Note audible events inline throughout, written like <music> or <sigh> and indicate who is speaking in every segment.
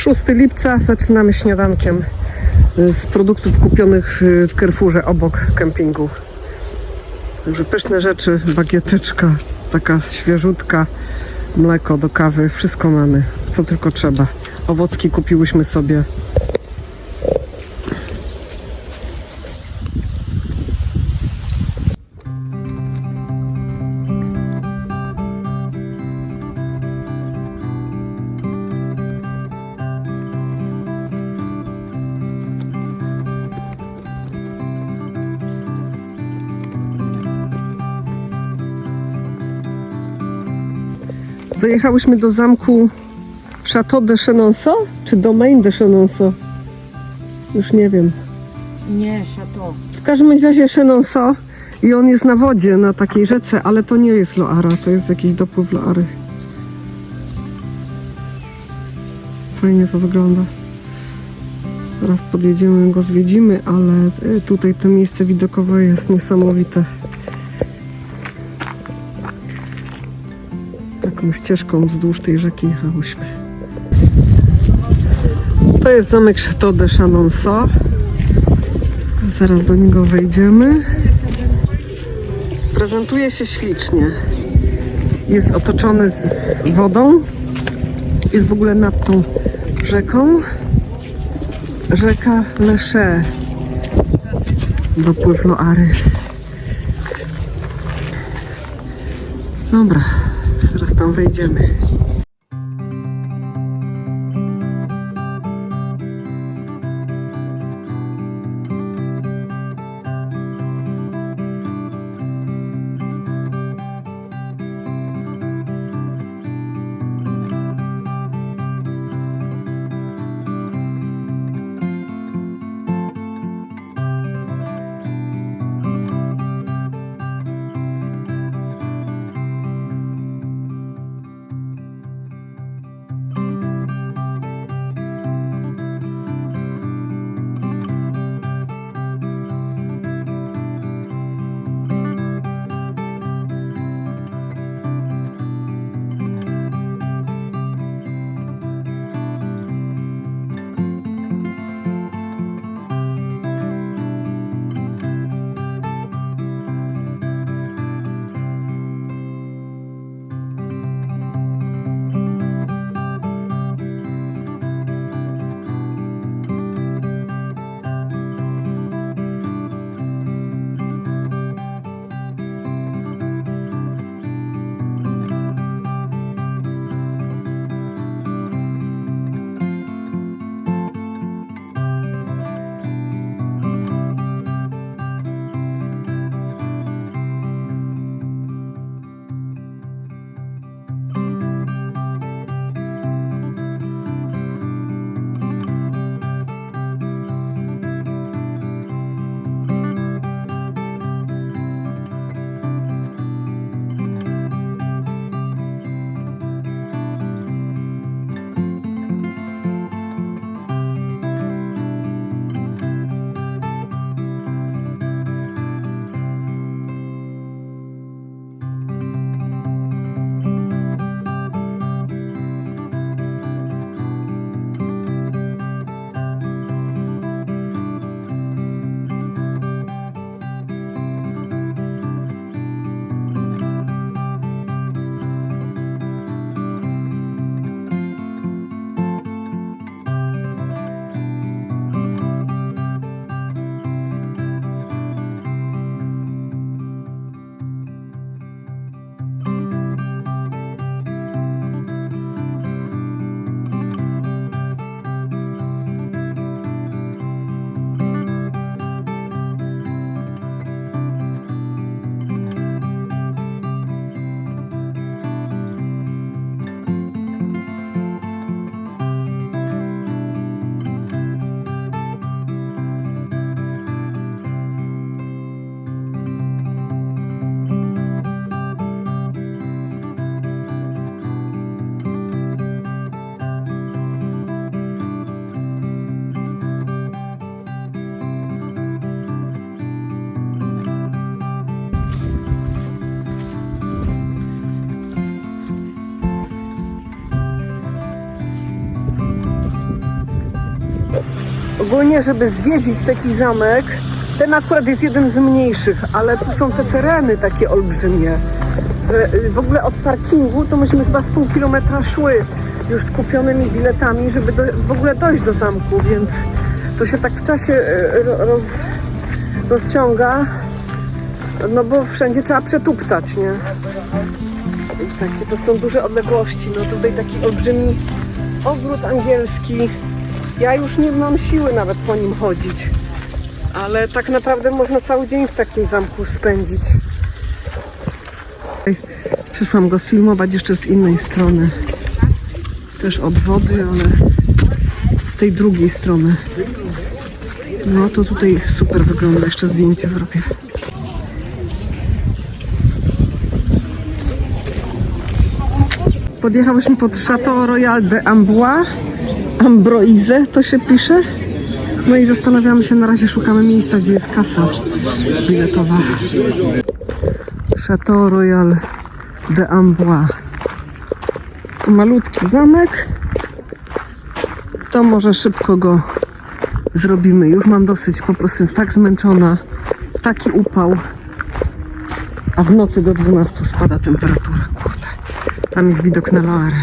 Speaker 1: 6 lipca zaczynamy śniadankiem z produktów kupionych w Carrefourze obok kempingu. Także pyszne rzeczy, bagieteczka, taka świeżutka, mleko do kawy, wszystko mamy, co tylko trzeba. Owocki kupiłyśmy sobie. Dojechałyśmy do zamku Château de Chenonceau, czy Domaine de Chenonceau? Już nie wiem.
Speaker 2: Nie, szato.
Speaker 1: W każdym razie Chenonceau i on jest na wodzie, na takiej rzece, ale to nie jest Loara, to jest jakiś dopływ Loary. Fajnie to wygląda. Zaraz podjedziemy, go zwiedzimy, ale y, tutaj to miejsce widokowe jest niesamowite. Taką ścieżką wzdłuż tej rzeki jechałyśmy. To jest zamek Château de. Zaraz do niego wejdziemy. Prezentuje się ślicznie. Jest otoczony z, z wodą. Jest w ogóle nad tą rzeką. Rzeka Lesze. Dopływ Loary. Dobra, zaraz tam Ogólnie, żeby zwiedzić taki zamek, ten akurat jest jeden z mniejszych, ale tu są te tereny takie olbrzymie, że y, w ogóle od parkingu to myśmy chyba z pół kilometra szły już z kupionymi biletami, żeby do, w ogóle dojść do zamku, więc to się tak w czasie y, ro- roz, rozciąga, no bo wszędzie trzeba przetuptać, nie? I takie to są duże odległości. No tutaj taki olbrzymi ogród angielski. Ja już nie mam siły nawet po nim chodzić. Ale tak naprawdę można cały dzień w takim zamku spędzić. Przyszłam go sfilmować jeszcze z innej strony. Też od wody, ale z tej drugiej strony. No to tutaj super wygląda. Jeszcze zdjęcie zrobię. Podjechałyśmy pod Chateau Royal de Amboise. Ambroise to się pisze. No i zastanawiamy się, na razie szukamy miejsca, gdzie jest kasa biletowa. Chateau Royal de Amboise. Malutki zamek. To może szybko go zrobimy. Już mam dosyć, po prostu jest tak zmęczona. Taki upał. A w nocy do 12 spada temperatura. Tam jest widok na Loarę.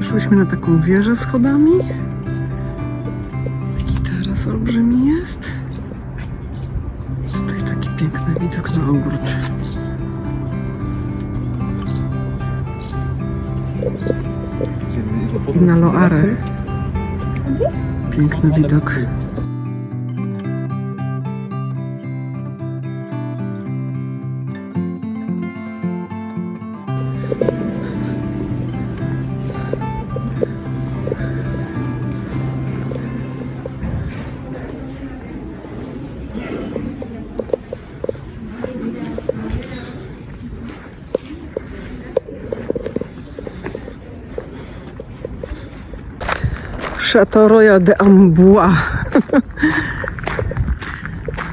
Speaker 1: Szłyśmy na taką wieżę schodami. Olbrzymi jest. Tutaj taki piękny widok na ogród. I na Loarę. Piękny widok. Chateau Royal de Amboise.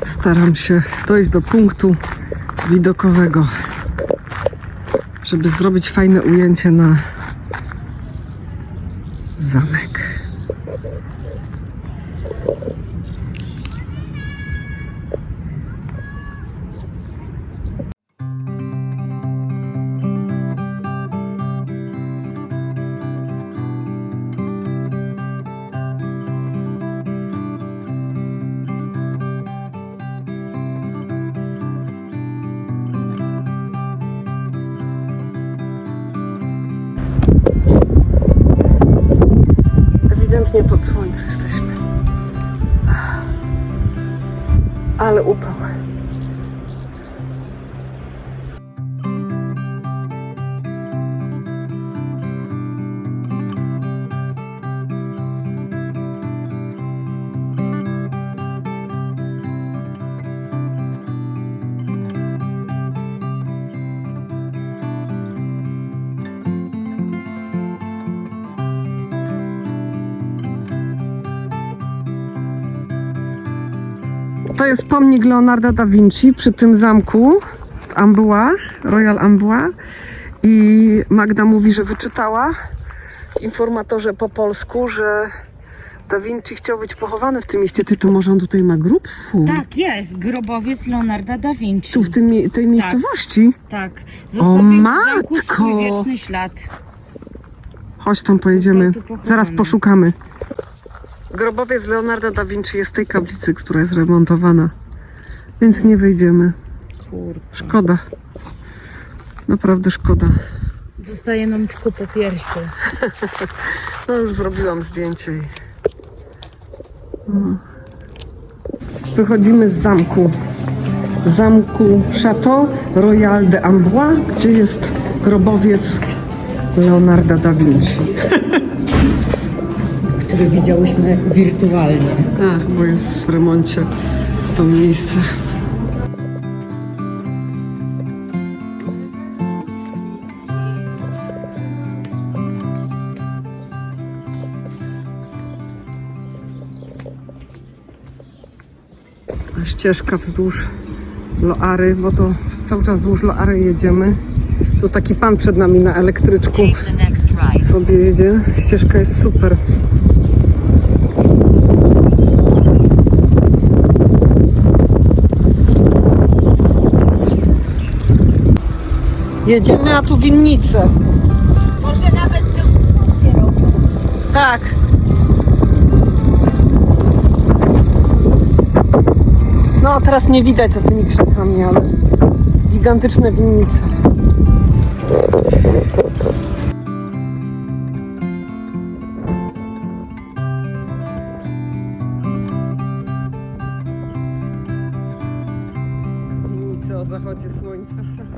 Speaker 1: Staram się dojść do punktu widokowego, żeby zrobić fajne ujęcie na zamek. Ewidentnie pod słońce jesteśmy. Ale upał. To jest pomnik Leonarda da Vinci przy tym zamku w Amboise, Royal Amboise. I Magda mówi, że wyczytała w informatorze po polsku, że da Vinci chciał być pochowany w tym mieście. Ty, to może on tutaj ma grób swój?
Speaker 2: Tak, jest. Grobowiec Leonarda da Vinci.
Speaker 1: Tu w tym, tej miejscowości?
Speaker 2: Tak. Zostawił w zamku
Speaker 1: matko!
Speaker 2: swój wieczny ślad.
Speaker 1: Chodź tam pojedziemy. Zaraz poszukamy. Grobowiec Leonarda da Vinci jest w tej kaplicy, która jest remontowana. Więc nie wyjdziemy.
Speaker 2: Kurka.
Speaker 1: Szkoda. Naprawdę szkoda.
Speaker 2: Zostaje nam tylko po piersi. <laughs>
Speaker 1: No już zrobiłam zdjęcie. i- No. Wychodzimy z zamku. Zamku Chateau Royal de Amboise, gdzie jest grobowiec Leonarda da Vinci. <laughs>
Speaker 2: które widziałyśmy wirtualnie.
Speaker 1: Tak, bo jest w remoncie to miejsce. ścieżka wzdłuż Loary, bo to cały czas wzdłuż Loary jedziemy. Tu taki pan przed nami na elektryczku sobie jedzie. Ścieżka jest super. Jedziemy, a tu winnice.
Speaker 3: Może nawet degustację robią.
Speaker 1: Tak. No, teraz nie widać za tymi krzakami, ale gigantyczne winnice. Winnice o zachodzie słońca.